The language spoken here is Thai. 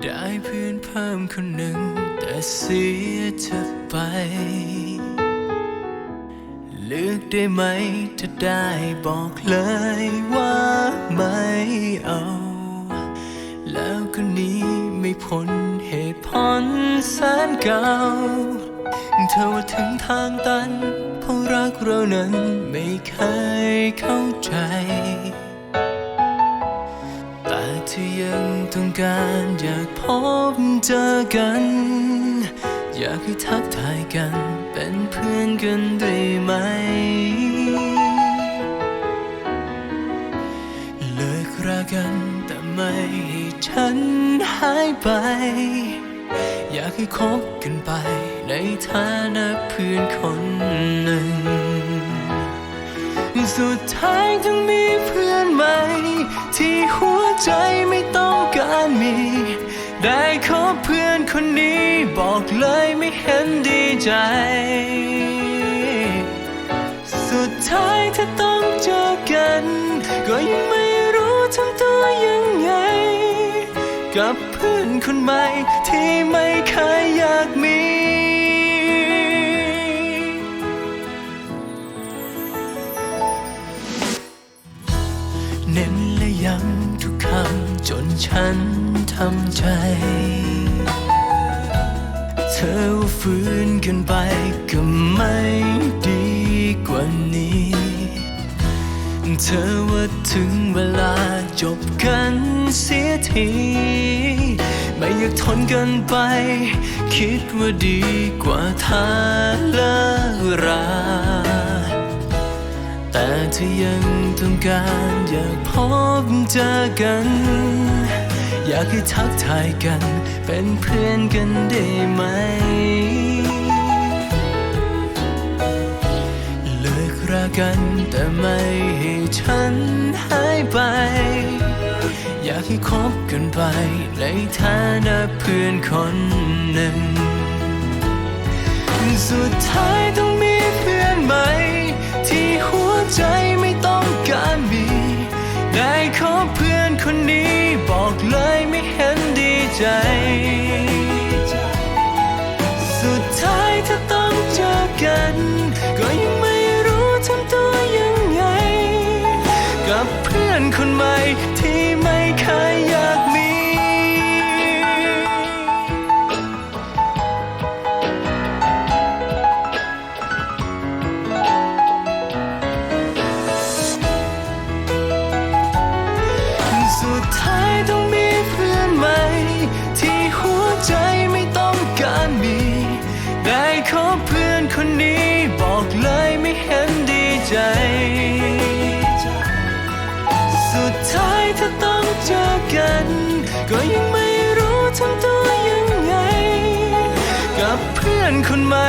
ได้เพื่อนเพิ่มคนหนึ่ง แต่เสียเธอไป เลือกได้ไหมถ้าได้บอกเลยว่าไม่เอา แล้วก็หนี้ไม่พ้นเหตุผลแสนเก่า เธอว่าถึงทางตันเพราะรักเรานั้นไม่เคยเข้าใจ เธอยังต้องการอยากพบเจอกัน อยากให้ทักทายกัน เป็นเพื่อนกันได้ไหม เลิกรากันแต่ไม่ให้ฉันหายไป อยากให้คบกันไป ในฐานะเพื่อนคนหนึ่ง สุดท้ายต้องมีเพื่อนใหม่ที่หัว ใจไม่ต้องการมี ได้ขอเพื่อนคนนี้บอกเลยไม่เห็นดีใจ สุดท้ายถ้าต้องเจอกัน ก็ยังไม่รู้ทำตัวยังไง กับเพื่อนคนใหม่ที่ไม่เคยอยากมี ฉันทำใจ เธอว่าฝืนกันไปก็ไม่ดีกว่านี้ เธอว่าถึงเวลาจบกันเสียที ไม่อยากทนกันไป คิดว่าดีกว่าถ้าเลิกรา แต่เธอยัง ต้องการอยากพบเจอกัน อยากให้ทักทายกัน เป็นเพื่อนกันได้ไหม เลิกรากันแต่ไม่ให้ฉันหายไป อยากให้คบกันไปในฐานะเพื่อนคนหนึ่ง สุดท้ายต้องมีเพื่อนใหม่ ใจ สุดท้ายถ้าต้องเจอกัน ก็ยังไม่รู้ทำตัวยังไง กับเพื่อนคนใหม่ที่ไม่เคย ขอเพื่อนคนนี้บอกเลยไม่เห็นดีใจ สุดท้ายถ้าต้องเจอกัน ก็ยังไม่รู้ทำตัวยังไง กับเพื่อนคนใหม่